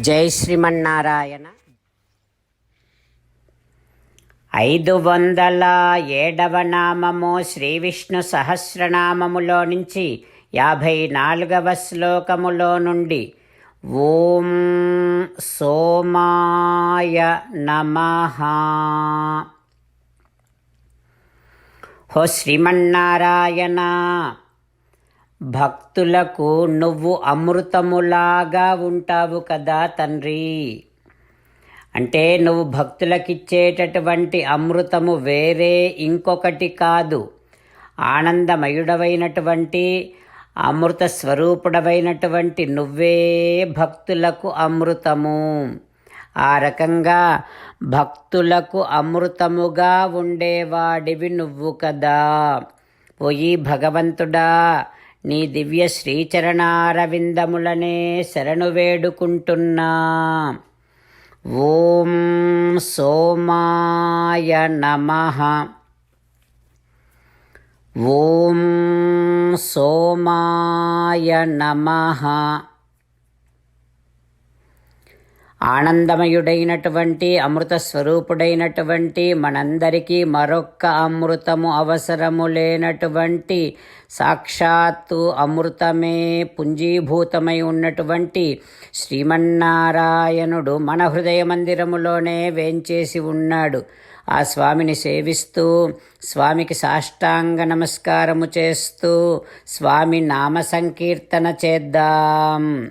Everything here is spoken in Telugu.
జై శ్రీమన్నారాయణ. ఐదు వందల ఏడవ నామము శ్రీ విష్ణు సహస్రనామములో నుంచి యాభై నాలుగవ శ్లోకములో నుండి ఓం సోమాయ నమ. హో శ్రీమన్నారాయణ. భక్తులకు నువ్వు అమృతములాగా ఉంటావు కదా తండ్రి. అంటే నువ్వు భక్తులకిచ్చేటటువంటి అమృతము వేరే ఇంకొకటి కాదు. ఆనందమయుడవైనటువంటి అమృత స్వరూపుడవైనటువంటి నువ్వే భక్తులకు అమృతము. ఆ రకంగా భక్తులకు అమృతముగా ఉండేవాడివి నువ్వు కదా. పోయి భగవంతుడా నీ దివ్య శ్రీచరణారవిందములనే శరణు వేడుకుంటున్నా. ఓం సోమాయ నమ. ఓం సోమాయ నమ. ఆనందమయుడైనటువంటి అమృత స్వరూపుడైనటువంటి మనందరికీ మరొక్క అమృతము అవసరము లేనటువంటి సాక్షాత్తు అమృతమే పుంజీభూతమై ఉన్నటువంటి శ్రీమన్నారాయణుడు మన హృదయ మందిరములోనే వేంచేసి ఉన్నాడు. ఆ స్వామిని సేవిస్తూ స్వామికి సాష్టాంగ నమస్కారము చేస్తూ స్వామి నామ సంకీర్తన చేద్దాం.